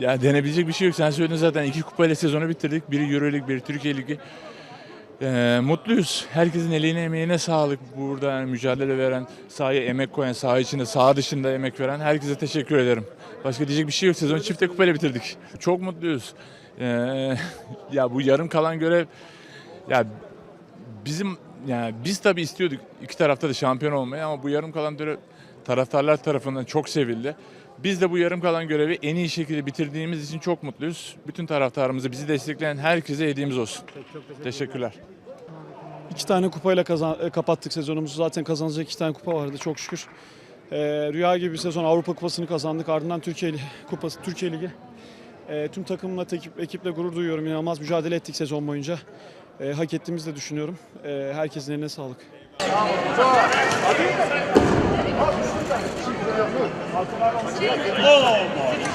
Ya denebilecek bir şey yok. Sen söyledin zaten iki kupayla sezonu bitirdik. Biri Euroleague, biri Türkiye Ligi. Ee, mutluyuz. Herkesin eline emeğine sağlık. Burada yani mücadele veren, sahaya emek koyan, saha içinde, saha dışında emek veren herkese teşekkür ederim. Başka diyecek bir şey yok. Sezonu çifte kupayla bitirdik. Çok mutluyuz. Ee, ya bu yarım kalan görev ya bizim yani biz tabii istiyorduk iki tarafta da şampiyon olmayı ama bu yarım kalan görev taraftarlar tarafından çok sevildi. Biz de bu yarım kalan görevi en iyi şekilde bitirdiğimiz için çok mutluyuz. Bütün taraftarımızı, bizi destekleyen herkese hediyemiz olsun. Teşekkürler. İki tane kupayla kazan, e, kapattık sezonumuzu. Zaten kazanacak iki tane kupa vardı çok şükür. E, rüya gibi bir sezon Avrupa Kupası'nı kazandık. Ardından Türkiye Kupası, Türkiye Ligi. E, tüm takımla, ekip, ekiple gurur duyuyorum. İnanılmaz mücadele ettik sezon boyunca. E, hak ettiğimizi de düşünüyorum. E, herkesin eline sağlık. Como?